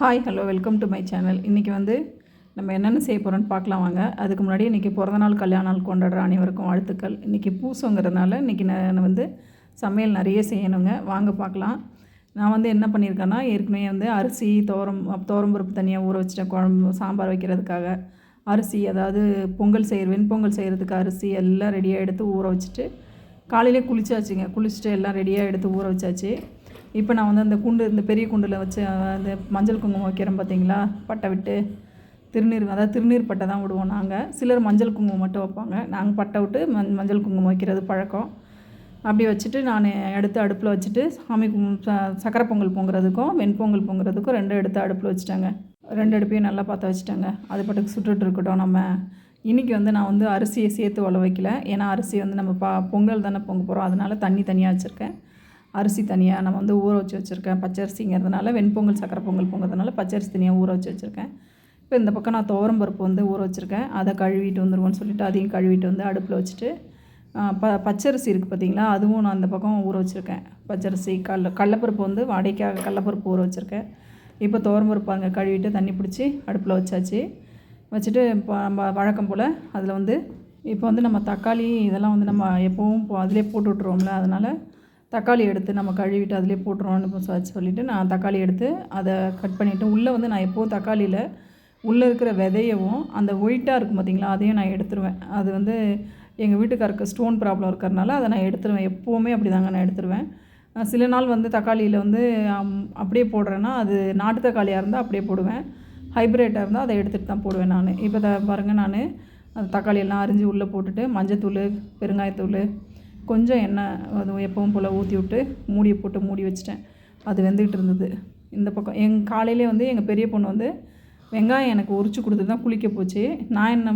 Hi hello welcome to my channel இன்றைக்கி வந்து நம்ம என்னென்ன செய்ய போகிறோன்னு பார்க்கலாம் வாங்க. அதுக்கு முன்னாடி இன்றைக்கி பிறந்தநாள் கல்யாண நாள் கொண்டாடுற அனைவருக்கும் வாழ்த்துக்கள். இன்றைக்கி பூசங்கிறதுனால இன்றைக்கி நான் வந்து சமையல் நிறைய செய்யணுங்க. வாங்க பார்க்கலாம். நான் வந்து என்ன பண்ணியிருக்கேன்னா ஏற்கனவே வந்து அரிசி தோரம் பருப்பு தனியாக ஊற வச்சுட்டேன். குழம்பு சாம்பார் வைக்கிறதுக்காக. அரிசி அதாவது பொங்கல் செய்கிற வெண்பொங்கல் செய்கிறதுக்கு அரிசி எல்லாம் ரெடியாக எடுத்து ஊற வச்சுட்டு காலையிலே குளிச்சாச்சுங்க. குளிச்சுட்டு எல்லாம் ரெடியாக எடுத்து ஊற வச்சாச்சு. இப்போ நான் வந்து அந்த குண்டு இந்த பெரிய குண்டில் வச்சு அந்த மஞ்சள் குங்குமம் வைக்கிறேன் பார்த்தீங்களா பட்டை விட்டு திருநீர் அதாவது திருநீர் பட்டை தான் விடுவோம் நாங்கள் சிலர் மஞ்சள் குங்குமம் மட்டும் வைப்பாங்க. நாங்கள் பட்டை விட்டு மஞ் மஞ்சள் குங்குமம் வைக்கிறது பழக்கம். அப்படி வச்சுட்டு நான் எடுத்து அடுப்பில் வச்சுட்டு சாமி சக்கரை பொங்கல் பொங்குறதுக்கும் வெண்பொங்கல் பொங்குறதுக்கும் ரெண்டும் எடுத்து அடுப்பில் வச்சுட்டாங்க. ரெண்டு அடுப்பையும் நல்லா பார்த்து வச்சுட்டாங்க. அது பாட்டுக்கு சுட்டுட்டு இருக்கட்டும் நம்ம. இன்றைக்கி வந்து நான் வந்து அரிசியை சேர்த்து உழ வைக்கல. ஏன்னா அரிசி வந்து நம்ம பா பொங்கல் தானே பொங்க போகிறோம் அதனால தண்ணி தனியாக வச்சுருக்கேன். அரிசி தனியாக நம்ம வந்து ஊற வச்சு வச்சுருக்கேன். பச்சரிசிங்கிறதுனால வெண்பொங்கல் சக்கரை பொங்கல் பொங்கிறதுனால பச்சரிசி தனியாக ஊற வச்சு வச்சுருக்கேன். இப்போ இந்த பக்கம் நான் துவரம் பருப்பு வந்து ஊற வச்சுருக்கேன். அதை கழுவிட்டு வந்துடுவோன்னு சொல்லிட்டு அதையும் கழுவிட்டு வந்து அடுப்பில் வச்சுட்டு ப பச்சரிசி இருக்குது பார்த்தீங்களா? அதுவும் நான் அந்த பக்கம் ஊற வச்சுருக்கேன். பச்சரிசி கடல கடலப்பருப்பு வந்து வாடகைக்காக கடலப்பருப்பு ஊற வச்சுருக்கேன். இப்போ துவரம் பருப்பு அங்கே கழுவிட்டு தண்ணி பிடிச்சி அடுப்பில் வச்சாச்சு. வச்சுட்டு இப்போ நம்ம வழக்கம் போல் அதில் வந்து இப்போ வந்து நம்ம தக்காளி இதெல்லாம் வந்து நம்ம எப்போவும் அதிலே போட்டு விட்ருவோம்ல அதனால் தக்காளி எடுத்து நம்ம கழுவிட்டு அதிலே போட்டுருவோம்னு சொல்லிவிட்டு நான் தக்காளி எடுத்து அதை கட் பண்ணிவிட்டு உள்ளே வந்து நான் எப்போவும் தக்காளியில் உள்ளே இருக்கிற விதையவும் அந்த ஒயிட்டாக இருக்கும் பார்த்திங்களா அதையும் நான் எடுத்துருவேன். அது வந்து எங்கள் வீட்டுக்காருக்கு ஸ்டோன் ப்ராப்ளம் இருக்கிறனால அதை நான் எடுத்துருவேன். எப்போவுமே அப்படி தாங்க நான் எடுத்துருவேன். சில நாள் வந்து தக்காளியில் வந்து அப்படியே போடுறேன்னா அது நாட்டு தக்காளியாக இருந்தால் அப்படியே போடுவேன். ஹைப்ரேட்டாக இருந்தால் அதை எடுத்துகிட்டு தான் போடுவேன் நான். இப்போ த பாருங்கள் நான். அந்த தக்காளியெல்லாம் அரிஞ்சு உள்ளே போட்டுட்டு மஞ்சத்தூள் பெருங்காயத்தூள் கொஞ்சம் எண்ணெய் அது எப்பவும் போல் ஊற்றி விட்டு மூடியை போட்டு மூடி வச்சிட்டேன். அது வெந்துக்கிட்டு இருந்தது. இந்த பக்கம் எங் காலையிலே வந்து எங்கள் பெரிய பொண்ணு வந்து வெங்காயம் எனக்கு உரிச்சு கொடுத்துட்டு தான் குளிக்க போச்சு. நான் என்ன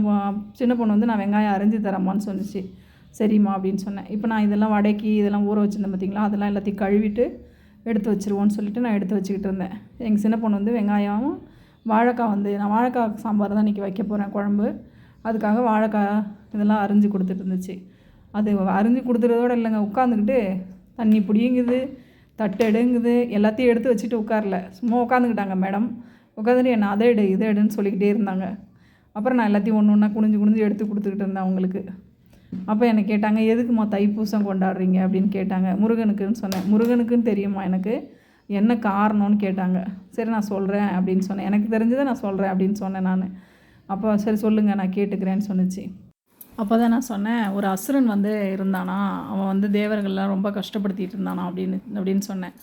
சின்ன பொண்ணு வந்து நான் வெங்காயம் அரைஞ்சி தரமான்னு சொன்னிச்சு. சரிம்மா அப்படின்னு சொன்னேன். இப்போ நான் இதெல்லாம் வடக்கி இதெல்லாம் ஊற வச்சுருந்தேன் பார்த்தீங்களா அதெல்லாம் எல்லாத்தையும் கழுவிட்டு எடுத்து வச்சுருவோன்னு சொல்லிட்டு நான் எடுத்து வச்சுக்கிட்டு இருந்தேன். எங்கள் சின்ன பொண்ணு வந்து வெங்காயம் வாழைக்காய் வந்து நான் வாழைக்காய் சாம்பார் தான் இன்றைக்கி வைக்க போகிறேன் குழம்பு. அதுக்காக வாழைக்காய் இதெல்லாம் அரிஞ்சு கொடுத்துட்டு இருந்துச்சு. அது அரிஞ்சு கொடுத்துறதோடு இல்லைங்க. உட்காந்துக்கிட்டு தண்ணி பிடிங்குது தட்டு எடுங்குது எல்லாத்தையும் எடுத்து வச்சுட்டு உட்காரல. சும்மா உட்காந்துக்கிட்டாங்க மேடம். உட்காந்துட்டு என்ன அதை எடு இதை எடுன்னு சொல்லிக்கிட்டே இருந்தாங்க. அப்புறம் நான் எல்லாத்தையும் ஒன்று ஒன்றா குனிஞ்சு குனிஞ்சு எடுத்து கொடுத்துக்கிட்டு இருந்தேன் அவங்களுக்கு. அப்போ என்னை கேட்டாங்க எதுக்குமா தைப்பூசம் கொண்டாடுறீங்க? அப்படின்னு கேட்டாங்க. முருகனுக்குன்னு சொன்னேன். முருகனுக்குன்னு தெரியுமா எனக்கு? என்ன காரணம்னு கேட்டாங்க. சரி நான் சொல்கிறேன் அப்படின்னு சொன்னேன். எனக்கு தெரிஞ்சதை நான் சொல்கிறேன் அப்படின்னு சொன்னேன் நான். அப்போ சரி சொல்லுங்கள் நான் கேட்டுக்கிறேன்னு சொன்னிச்சு. அப்போ தான் நான் சொன்னேன் ஒரு அசுரன் வந்து இருந்தானா அவன் வந்து தேவர்கள்லாம் ரொம்ப கஷ்டப்படுத்திட்டு இருந்தானா அப்படின்னு அப்படின்னு சொன்னேன்.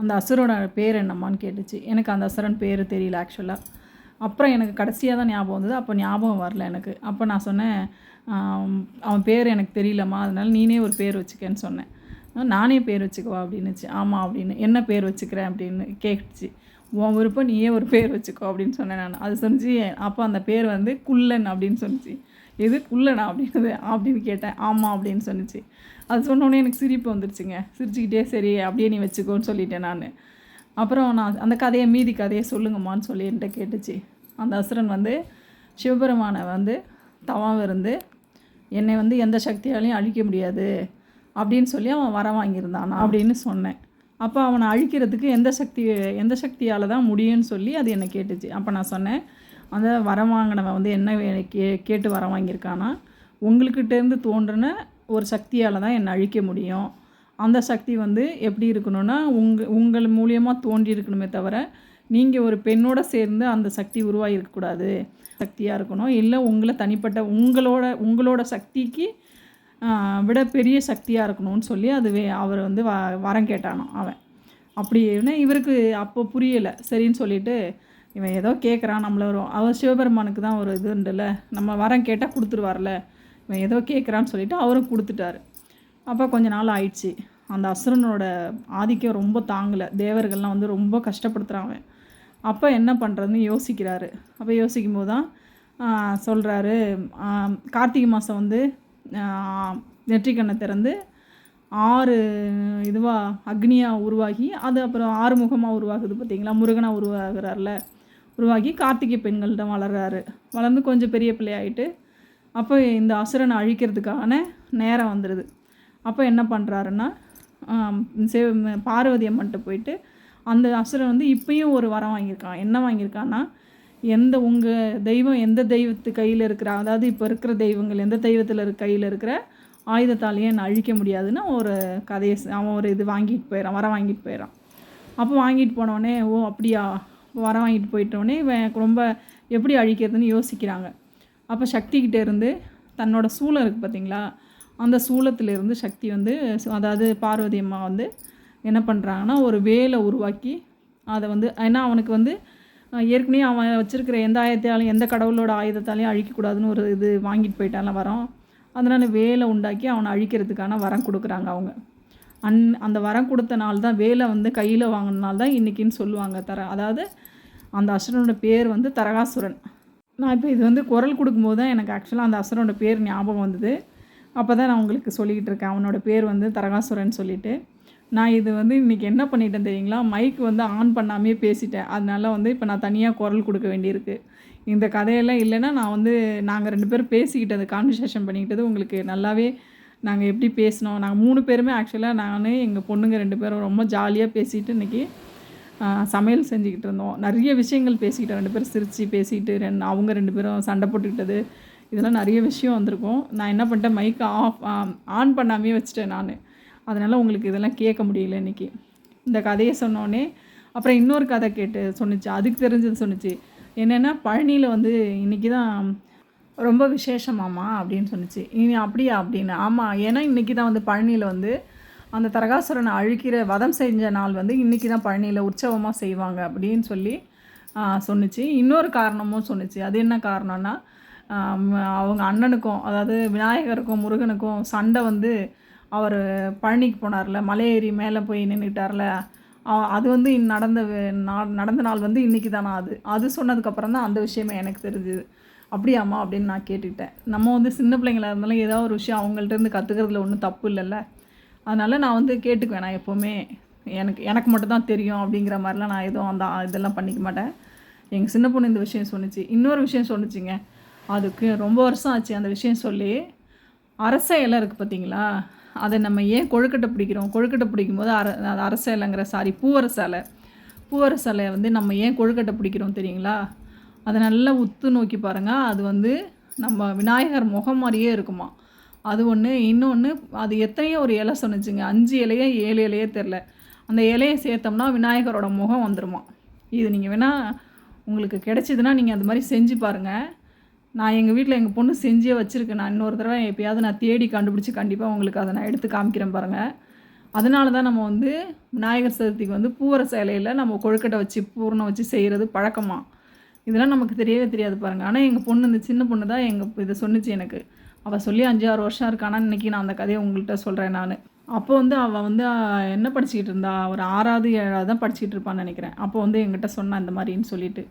அந்த அசுரோட பேர் என்னம்மான்னு கேட்டுச்சு. எனக்கு அந்த அசுரன் பேர் தெரியல ஆக்சுவலாக அப்புறம் எனக்கு கடைசியாக தான் ஞாபகம் வந்தது அப்போ ஞாபகம் வரல எனக்கு. அப்போ நான் சொன்னேன் அவன் பேர் எனக்கு தெரியலம்மா அதனால நீனே ஒரு பேர் வச்சுக்கேன்னு சொன்னேன். நானே பேர் வச்சுக்குவா அப்படின்னுச்சு. ஆமாம் அப்படின்னு என்ன பேர் வச்சுக்கிறேன் அப்படின்னு கேட்டுச்சு. உன் விருப்பம் நீயே ஒரு பேர் வச்சுக்கோ அப்படின்னு சொன்னேன் நான். அது சொன்னிச்சு அப்போ அந்த பேர் வந்து குள்ளன் அப்படின்னு சொன்னிச்சு. எது குள்ளனா அப்படின்னது அப்படின்னு கேட்டேன். ஆமாம் அப்படின்னு சொன்னிச்சு. அது சொன்னோடனே எனக்கு சிரிப்பு வந்துருச்சுங்க. சிரிச்சுக்கிட்டே சரி அப்படியே நீ வச்சுக்கோன்னு சொல்லிட்டேன் நான். அப்புறம் நான் அந்த கதையை மீதி கதையை சொல்லுங்கம்மான்னு சொல்லி என்கிட்ட கேட்டுச்சு. அந்த அசுரன் வந்து சிவபெருமானை வந்து தவம் இருந்து என்னை வந்து எந்த சக்தியாலையும் அழிக்க முடியாது அப்படின்னு சொல்லி அவன் வர வாங்கியிருந்தான் அப்படின்னு சொன்னேன். அப்போ அவனை அழிக்கிறதுக்கு எந்த சக்தி எந்த சக்தியால் தான் முடியும்னு சொல்லி அது என்னை கேட்டுச்சு. அப்போ நான் சொன்னேன் அந்த வரம் வாங்கினவன் வந்து என்ன கே கேட்டு வரம் வாங்கியிருக்கானா? உங்களுக்கிட்டேருந்து தோன்றின ஒரு சக்தியால் தான் என்னை அழிக்க முடியும். அந்த சக்தி வந்து எப்படி இருக்கணும்னா உங்கள் உங்கள் மூலியமாக தோன்றி இருக்கணுமே தவிர நீங்கள் ஒரு பெண்ணோட சேர்ந்து அந்த சக்தி உருவாகிருக்கக்கூடாது சக்தியாக இருக்கணும். இல்லை உங்களை தனிப்பட்ட உங்களோட உங்களோட சக்திக்கு விட பெரிய சக்தியாக இருக்கணும்னு சொல்லி அது அவர் வந்து வ வரம் கேட்டானோ அவன். அப்படின்னு இவருக்கு அப்போ புரியலை. சரின்னு சொல்லிட்டு இவன் ஏதோ கேட்குறான் நம்மள வரும் அவர் சிவபெருமானுக்கு தான் ஒரு இது நம்ம வரம் கேட்டால் கொடுத்துருவார்ல. இவன் ஏதோ கேட்குறான்னு சொல்லிட்டு அவரும் கொடுத்துட்டாரு. அப்போ கொஞ்ச நாள் ஆயிடுச்சு. அந்த அசுரனோட ஆதிக்கம் ரொம்ப தாங்கலை. தேவர்கள்லாம் வந்து ரொம்ப கஷ்டப்படுத்துகிறான் அவன். அப்போ என்ன பண்ணுறதுன்னு யோசிக்கிறாரு. அப்போ யோசிக்கும் போது தான் சொல்கிறாரு கார்த்திகை மாதம் வந்து நெற்றிக்கண்ணை திறந்து ஆறு இதுவாக அக்னியாக உருவாகி அது அப்புறம் ஆறு முகமாக உருவாகுது பார்த்திங்களா முருகனாக உருவாகிறார்ல. உருவாகி கார்த்திகை பெண்கள்கிட்ட வளர்கிறாரு வளர்ந்து கொஞ்சம் பெரிய பிள்ளையாயிட்டு அப்போ இந்த அசுரனை அழிக்கிறதுக்கான நேரம் வந்துடுது அப்போ என்ன பண்ணுறாருன்னா சே பார்வதி அம்மன்ட்ட போயிட்டு அந்த அசுரன் வந்து இப்பயும் ஒரு வரம் வாங்கியிருக்கான். என்ன வாங்கியிருக்கான்னா எந்த உங்கள் தெய்வம் எந்த தெய்வத்து கையில் இருக்கிற அதாவது இப்போ இருக்கிற தெய்வங்கள் எந்த தெய்வத்தில் இருக்க கையில் இருக்கிற ஆயுதத்தாலேயே என்னை அழிக்க முடியாதுன்னு ஒரு கதையை அவன் ஒரு இது வாங்கிட்டு போயிடறான் வரம் வாங்கிட்டு போயிடறான் அப்போ வாங்கிட்டு போனோடனே ஓ அப்படியா வரம் வாங்கிட்டு போயிட்டோடனே இவன் ரொம்ப எப்படி அழிக்கிறதுன்னு யோசிக்கிறாங்க. அப்போ சக்திகிட்டே இருந்து தன்னோட சூளம் இருக்குது பார்த்தீங்களா அந்த சூளத்திலேருந்து சக்தி வந்து அதாவது பார்வதி அம்மா வந்து என்ன பண்ணுறாங்கன்னா ஒரு வேலை உருவாக்கி அதை வந்து ஏன்னா அவனுக்கு வந்து ஏற்கனவே அவன் வச்சுருக்கிற எந்த ஆயுதத்தாலையும் எந்த கடவுளோட ஆயுதத்தாலையும் அழிக்கக்கூடாதுன்னு ஒரு இது வாங்கிட்டு போயிட்டான்ல வரோம். அதனால் வேலை உண்டாக்கி அவனை அழிக்கிறதுக்கான வரம் கொடுக்குறாங்க அவங்க. அந் அந்த வரம் கொடுத்த நாள் தான் வேலை வந்து கையில் வாங்கின நாள் தான் இன்றைக்கின்னு சொல்லுவாங்க தர அதாவது அந்த அசுரனோட பேர் வந்து தரகாசுரன். நான் இப்போ இது வந்து குரல் கொடுக்கும்போது தான் எனக்கு ஆக்சுவலாக அந்த அசுரனோட பேர் ஞாபகம் வந்தது. அப்போ தான் நான் உங்களுக்கு சொல்லிக்கிட்டு இருக்கேன். அவனோட பேர் வந்து தரகாசுரன் சொல்லிவிட்டு நான் இது வந்து இன்றைக்கி என்ன பண்ணிட்டேன் தெரியுங்களா? மைக் வந்து ஆன் பண்ணாமே பேசிட்டேன். அதனால வந்து இப்போ நான் தனியாக குரல் கொடுக்க வேண்டியிருக்கு. இந்த கதையெல்லாம் இல்லைன்னா நான் வந்து நாங்கள் ரெண்டு பேரும் பேசிக்கிட்டது கான்வர்சேஷன் பண்ணிக்கிட்டது உங்களுக்கு நல்லாவே நாங்கள் எப்படி பேசினோம்? நாங்கள் மூணு பேருமே ஆக்சுவலாக நான் எங்கள் பொண்ணுங்க ரெண்டு பேரும் ரொம்ப ஜாலியாக பேசிட்டு இன்றைக்கி சமையல் செஞ்சுக்கிட்டு இருந்தோம். நிறைய விஷயங்கள் பேசிக்கிட்டோம். ரெண்டு பேரும் சிரித்து பேசிக்கிட்டு ரெண்டு அவங்க ரெண்டு பேரும் சண்டை போட்டுக்கிட்டது இதெல்லாம் நிறைய விஷயம் வந்திருக்கும். நான் என்ன பண்ணிட்டேன்? மைக்கை ஆஃப் ஆன் பண்ணாமே வச்சுட்டேன் நான். அதனால் உங்களுக்கு இதெல்லாம் கேட்க முடியல இன்றைக்கி இந்த கதையை சொன்னோடனே அப்புறம் இன்னொரு கதை கேட்டு சொன்னுச்சு. அதுக்கு தெரிஞ்சது சொன்னுச்சு. என்னென்னா பழனியில் வந்து இன்றைக்கி தான் ரொம்ப விசேஷமாம்மா அப்படின்னு சொன்னிச்சு. இனி அப்படியா அப்படின்னு. ஆமாம் ஏன்னா இன்றைக்கி தான் வந்து பழனியில் வந்து அந்த தரகாசுரனை அழிக்கிற வதம் செஞ்ச நாள் வந்து இன்றைக்கி தான் பழனியில் உற்சவமாக செய்வாங்க அப்படின்னு சொல்லி சொன்னிச்சு சொன்னுச்சு. இன்னொரு காரணமும் சொன்னுச்சு. அது என்ன காரணம்னா அவங்க அண்ணனுக்கும் அதாவது விநாயகருக்கும் முருகனுக்கும் சண்டை வந்து அவர் பழனிக்கு போனார்ல. மலையேறி மேலே போய் நின்றுக்கிட்டார்ல அது வந்து இன் நடந்த நடந்த நாள் வந்து இன்றைக்கி தானே அது? அது சொன்னதுக்கப்புறம் தான் அந்த விஷயமே எனக்கு தெரிஞ்சுது. அப்படியாம்மா அப்படின்னு நான் கேட்டுக்கிட்டேன். நம்ம வந்து சின்ன பிள்ளைங்களா இருந்தாலும் ஏதாவது ஒரு விஷயம் அவங்கள்ட்ட இருந்து கற்றுக்கிறதுல ஒன்றும் தப்பு இல்லைல்ல. அதனால் நான் வந்து கேட்டுக்குவேன். நான் எப்போவுமே எனக்கு எனக்கு மட்டும் தான் தெரியும் அப்படிங்கிற மாதிரிலாம் நான் எதுவும் அந்த இதெல்லாம் பண்ணிக்க மாட்டேன். எங்கள் சின்ன பொண்ணு இந்த விஷயம் சொன்னுச்சு. இன்னொரு விஷயம் சொன்னிச்சிங்க. அதுக்கு ரொம்ப வருஷம் ஆச்சு அந்த விஷயம் சொல்லி. அரச இலை இருக்குது பார்த்தீங்களா அதை நம்ம ஏன் கொழுக்கட்டை பிடிக்கிறோம்? கொழுக்கட்டை பிடிக்கும்போது அர அரச இலைங்கிற சாரி பூவரச இலை. பூவரச இலையை வந்து நம்ம ஏன் கொழுக்கட்டை பிடிக்கிறோம் தெரியுங்களா? அதை நல்லா உத்து நோக்கி பாருங்கள் அது வந்து நம்ம விநாயகர் முகம் மாதிரியே இருக்குமா. அது ஒன்று இன்னொன்று அது எத்தனையோ ஒரு இலை சொன்னிச்சுங்க. அஞ்சு இலையோ ஏழு இலையோ தெரில அந்த இலையை சேர்த்தோம்னா விநாயகரோட முகம் வந்துடுமா இது நீங்கள் வேணால் உங்களுக்கு கிடச்சிதுன்னா நீங்கள் அது மாதிரி செஞ்சு பாருங்கள் நான் எங்கள் வீட்டில் எங்கள் பொண்ணு செஞ்சே வச்சுருக்கேன் நான் இன்னொரு தடவை எப்பயாவது நான் தேடி கண்டுபிடிச்சி கண்டிப்பாக உங்களுக்கு அதை நான் எடுத்து காமிக்கிறேன் பாருங்கள் அதனால தான் நம்ம வந்து விநாயகர் சதுர்த்திக்கு வந்து பூவரச இலையில் நம்ம கொழுக்கட்டை வச்சு பூரணம் வச்சு செய்கிறது பழக்கமாக இதெல்லாம் நமக்கு தெரியவே தெரியாது பாருங்கள் ஆனால் எங்கள் பொண்ணு இந்த சின்ன பொண்ணு தான் எங்கள் இதை சொன்னுச்சு எனக்கு. அவள் சொல்லி அஞ்சு ஆறு வருஷம் இருக்கானா இன்றைக்கி நான் அந்த கதையை உங்கள்கிட்ட சொல்கிறேன் நான். அப்போ வந்து அவள் வந்து என்ன படிச்சுக்கிட்டு இருந்தா? ஒரு ஆறாவது ஏழாவது தான் படிச்சுக்கிட்டு இருப்பான்னு நினைக்கிறேன். அப்போ வந்து எங்கிட்ட சொன்னான் இந்த மாதிரின்னு சொல்லிட்டு.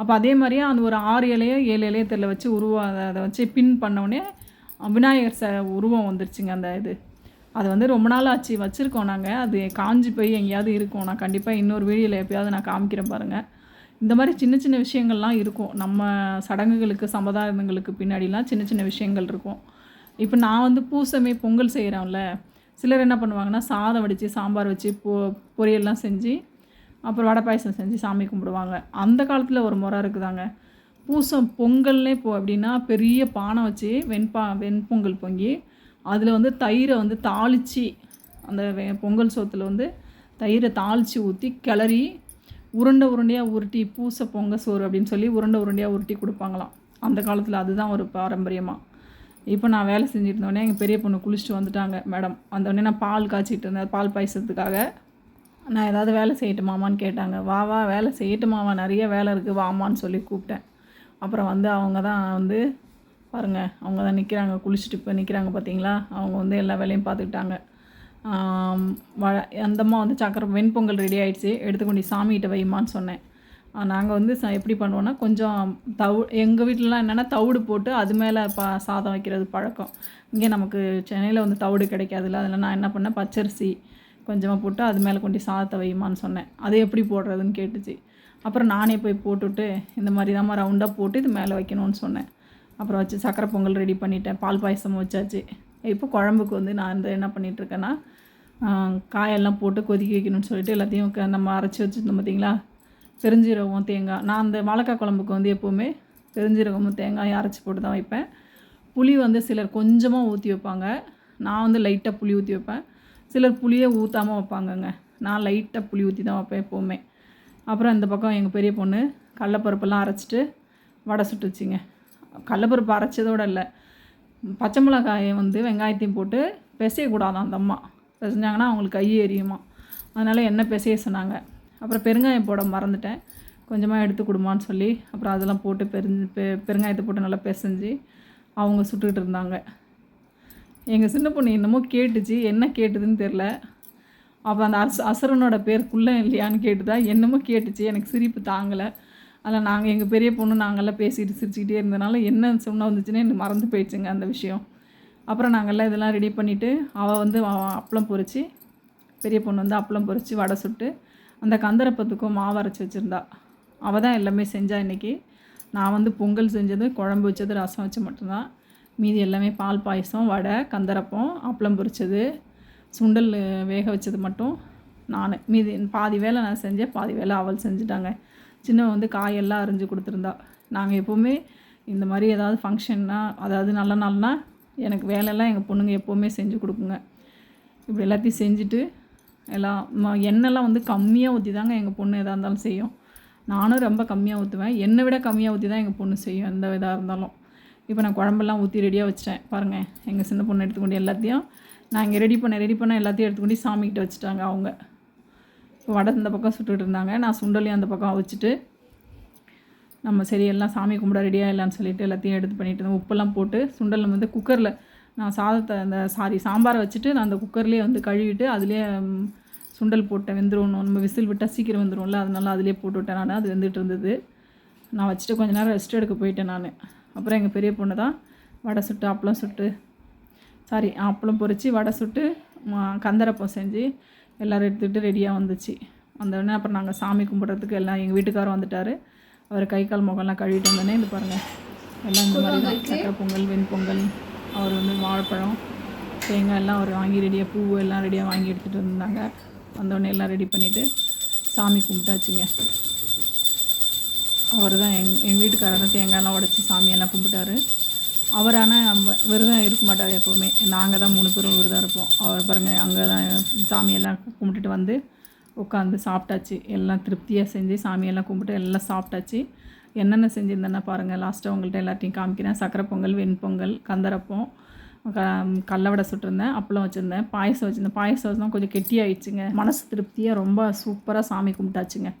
அப்போ அதே மாதிரியே அந்த ஒரு ஆறு இலையோ ஏழு இலையோ தெரியல வச்சு உருவம் அதை வச்சு பின் பண்ணோடனே விநாயகர் ச உருவம் வந்துருச்சுங்க அந்த இது. அது வந்து ரொம்ப நாள் ஆச்சு. வச்சுருக்கோம் நாங்கள் அது காஞ்சி போய் எங்கேயாவது இருக்கோம். நான் கண்டிப்பாக இன்னொரு வீடியோவில் எப்பயாவது நான் காமிக்கிறேன் பாருங்கள் இந்த மாதிரி சின்ன சின்ன விஷயங்கள்லாம் இருக்கும். நம்ம சடங்குகளுக்கு சம்பிரதாயங்களுக்கு பின்னாடிலாம் சின்ன சின்ன விஷயங்கள் இருக்கும். இப்போ நான் வந்து பூசமே பொங்கல் செய்கிறோம்ல சிலர் என்ன பண்ணுவாங்கன்னா சாதம் வடித்து சாம்பார் வச்சு பொ பொரியல்லாம் செஞ்சு அப்புறம் வடை பாயசம் செஞ்சு சாமி கும்பிடுவாங்க. அந்த காலத்தில் ஒரு முறை இருக்குதாங்க. பூசம் பொங்கல்னே போ அப்படின்னா பெரிய பானை வச்சு வெண்பா வெண்பொங்கல் பொங்கி அதில் வந்து தயிரை வந்து தாளித்து அந்த வெ- பொங்கல் சோத்தில் வந்து தயிரை தாளித்து ஊற்றி கிளறி உருண்டை உருண்டையாக உருட்டி பூசை பொங்க சோறு அப்படின்னு சொல்லி உருண்டை உருண்டையாக உருட்டி கொடுப்பாங்களாம். அந்த காலத்தில் அதுதான் ஒரு பாரம்பரியமாக இப்போ நான் வேலை செஞ்சுட்டு இருந்தோடனே எங்கள் பெரிய பொண்ணு குளிச்சுட்டு வந்துட்டாங்க மேடம். வந்தோடனே நான் பால் காய்ச்சிட்டு இருந்தேன். பால் பாயசத்துக்காக நான் ஏதாவது வேலை செய்யட்டுமாமான்னு கேட்டாங்க. வா வா வேலை செய்யட்டுமாவா நிறைய வேலை இருக்குது வாமான்னு சொல்லி கூப்பிட்டேன். அப்புறம் வந்து அவங்க தான் வந்து பாருங்கள் அவங்க தான் நிற்கிறாங்க குளிச்சுட்டு இப்போ நிற்கிறாங்க பார்த்தீங்களா அவங்க வந்து எல்லா வேலையும் பார்த்துக்கிட்டாங்க அந்தம்மா வந்து சக்கரை வெண்பொங்கல் ரெடி ஆகிடுச்சு எடுத்துக்கொண்டு சாமிகிட்ட வைமான்னு சொன்னேன். நாங்கள் வந்து ச எப்படி பண்ணுவோன்னா கொஞ்சம் தவு எங்கள் வீட்டிலலாம் என்னென்னா தவிடு போட்டு அது மேலே பா சாதம் வைக்கிறது பழக்கம். இங்கே நமக்கு சென்னையில் வந்து தவிடு கிடைக்காதுல்ல. அதில் நான் என்ன பண்ணேன் பச்சரிசி கொஞ்சமாக போட்டு அது மேலே கொண்டு சாதத்தை வைமான்னு சொன்னேன். அது எப்படி போடுறதுன்னு கேட்டுச்சு. அப்புறம் நானே போய் போட்டுட்டு இந்த மாதிரி தான் ரவுண்டாக போட்டு இது மேலே வைக்கணும்னு சொன்னேன். அப்புறம் வச்சு சக்கரை பொங்கல் ரெடி பண்ணிட்டேன். பால் பாயசம் வச்சாச்சு. இப்போ குழம்புக்கு வந்து நான் வந்து என்ன பண்ணிகிட்ருக்கேன்னா காயெல்லாம் போட்டு கொதிக்க வைக்கணும்னு சொல்லிட்டு எல்லாத்தையும் க நம்ம அரைச்சி வச்சுருந்தோம் பார்த்தீங்களா பெருஞ்சீரகம் தேங்காய். நான் அந்த வாழைக்காய் குழம்புக்கு வந்து எப்போவுமே பெருஞ்சீரகமும் தேங்காயும் அரைச்சி போட்டு தான் வைப்பேன். புளி வந்து சிலர் கொஞ்சமாக ஊற்றி வைப்பாங்க. நான் வந்து லைட்டாக புளி ஊற்றி வைப்பேன். சிலர் புளியே ஊற்றாமல் வைப்பாங்கங்க. நான் லைட்டாக புளி ஊற்றி தான் வைப்பேன் எப்போவுமே. அப்புறம் இந்த பக்கம் எங்கள் பெரிய பொண்ணு கடலப்பருப்பெல்லாம் அரைச்சிட்டு வடை சுட்டு வச்சிங்க. கடலப்பருப்பு அரைச்சதோடு இல்லை. பச்சை மிளகாயை வந்து வெங்காயத்தையும் போட்டு பிசையக்கூடாதான் அந்த அம்மா. பிசைஞ்சாங்கன்னா அவங்களுக்கு கை எரியுமா? அதனால் என்ன பிசைய சொன்னாங்க. அப்புறம் பெருங்காயம் போட மறந்துட்டேன். கொஞ்சமாக எடுத்து கொடுமான்னு சொல்லி அப்புறம் அதெல்லாம் போட்டு பெருஞ்சு பெ பெருங்காயத்தை போட்டு நல்லா பிசைஞ்சு அவங்க சுட்டுக்கிட்டு இருந்தாங்க. எங்கள் சின்ன பொண்ணு என்னமோ கேட்டுச்சு. என்ன கேட்டுதுன்னு தெரில அப்போ அந்த அஸ் அசுரனோட பேர் குள்ளன் இல்லையான்னு கேட்டுதா? என்னமோ கேட்டுச்சு. எனக்கு சிரிப்பு தாங்கலை. அதில் நாங்கள் எங்கள் பெரிய பொண்ணு நாங்கள்லாம் பேசிட்டு சிரிச்சுக்கிட்டே இருந்தனால என்ன சொன்ன வந்துச்சுன்னு எனக்கு மறந்து போயிடுச்சுங்க அந்த விஷயம். அப்புறம் நாங்கள்லாம் இதெல்லாம் ரெடி பண்ணிவிட்டு அவள் வந்து அப்பளம் பொறிச்சு பெரிய பொண்ணு வந்து அப்பளம் பொறிச்சு வடை சுட்டு அந்த கந்தரப்பத்துக்கும் மாவு அரைச்சி வச்சுருந்தா. அவள் தான் எல்லாமே செஞ்சா இன்றைக்கி நான் வந்து பொங்கல் செஞ்சது குழம்பு வச்சது ரசம் வச்சு மட்டும்தான். மீதி எல்லாமே பால் பாயசம் வடை கந்தரப்பம் அப்பளம் பொரிச்சது சுண்டல் வேக வச்சது மட்டும். நான். மீதி பாதி வேலை நான் செஞ்சேன் பாதி வேலை அவள் செஞ்சுட்டாங்க. சின்னவன் வந்து காயெல்லாம் அரிஞ்சு கொடுத்துருந்தா. நாங்கள் எப்போவுமே இந்த மாதிரி ஏதாவது ஃபங்க்ஷன்னா அதாவது நல்ல நாள்னால் எனக்கு வேலையெல்லாம் எங்கள் பொண்ணுங்க எப்போவுமே செஞ்சு கொடுக்குங்க. இப்படி எல்லாத்தையும் செஞ்சுட்டு எல்லாம் ம- எண்ணெய்லாம் வந்து கம்மியாக ஊற்றி தாங்க எங்கள் பொண்ணு எதாக இருந்தாலும் செய்யும். நானும் ரொம்ப கம்மியாக ஊற்றுவேன். என்னை விட கம்மியாக ஊற்றி தான் எங்கள் பொண்ணு செய்யும் எந்த இதாக இருந்தாலும். இப்போ நான் குழம்பெல்லாம் ஊற்றி ரெடியாக வச்சிட்டேன். பாருங்கள் எங்கள் சின்ன பொண்ணு எடுத்துக்கொண்டு எல்லாத்தையும் நான் இங்கே ரெடி பண்ண ரெடி பண்ண எல்லாத்தையும் எடுத்துக்கொண்டு சாமிக்கிட்ட வச்சுட்டாங்க அவங்க. இப்போ வடை இந்த பக்கம் சுட்டுட்டு இருந்தாங்க. நான் சுண்டலையும் அந்த பக்கம் வச்சுட்டு நம்ம சரி எல்லாம் சாமி கும்பிட ரெடியாக இல்லைன்னு சொல்லிட்டு எல்லாத்தையும் எடுத்து பண்ணிட்டு இருந்தோம். உப்பெல்லாம் போட்டு சுண்டல் வந்து குக்கரில் நான் சாதத்தை அந்த சாரி சாம்பாரை வச்சுட்டு நான் அந்த குக்கர்லேயே வந்து கழுவிட்டு அதுலேயே சுண்டல் போட்டேன் வெந்துடணும் நம்ம விசில் விட்டால் சீக்கிரம் வந்துடும்ல அதனால அதிலே போட்டு விட்டேன் நான். அது வெந்துட்டு இருந்தது. நான் வச்சுட்டு கொஞ்ச நேரம் ரெஸ்ட் எடுக்க போயிட்டேன் நான். அப்புறம் எங்கள் பெரிய பொண்ணு தான் வடை சுட்டு அப்பளம் சுட்டு சாரி அப்பளம் பொறிச்சு வடை சுட்டு கந்தரப்பம் செஞ்சு எல்லோரும் எடுத்துகிட்டு ரெடியாக வந்துச்சு. வந்தோடனே அப்புறம் நாங்கள் சாமி கும்பிட்றதுக்கு எல்லாம் எங்கள் வீட்டுக்காரர் வந்துட்டார். அவர் கை கால் முகம்லாம் கழுவிட்டு வந்தோடனே இது பாருங்கள் எல்லாம் இந்த மாதிரி தான். சக்கரை பொங்கல் வெண்பொங்கல் அவர் வந்து வாழைப்பழம் தேங்காய் எல்லாம் அவர் வாங்கி ரெடியாக பூ எல்லாம் ரெடியாக வாங்கி எடுத்துகிட்டு வந்தாங்க. வந்தோடனே எல்லாம் ரெடி பண்ணிவிட்டு சாமி கும்பிட்டாச்சுங்க. அவர் தான் எங் எங்கள் வீட்டுக்காரர் தான் தேங்காயெல்லாம் உடச்சி சாமியெல்லாம் கும்பிட்டாரு. அவர் ஆனால் விரதம் இருக்க மாட்டார் எப்போவுமே. நாங்கள் தான் மூணு பேரும் விரதம் இருப்போம். அவர் பாருங்கள் அங்கே தான் சாமியெல்லாம் கும்பிட்டுட்டு வந்து உட்காந்து சாப்பிட்டாச்சு. எல்லாம் திருப்தியாக செஞ்சு சாமியெல்லாம் கும்பிட்டு எல்லாம் சாப்பிட்டாச்சு. என்னென்ன செஞ்சுருந்தேன்னா பாருங்கள் லாஸ்ட்டாக உங்கள்கிட்ட எல்லாத்தையும் காமிக்கிறேன். சக்கரை பொங்கல் வெண்பொங்கல் கந்தரப்பம் க கடல சுட்டிருந்தேன் அப்பளம் வச்சுருந்தேன் பாயசம் வச்சுருந்தேன். பாயசம் தான் கொஞ்சம் கெட்டியாயிடுச்சுங்க. மனசு திருப்தியாக ரொம்ப சூப்பராக சாமி கும்பிட்டாச்சுங்க.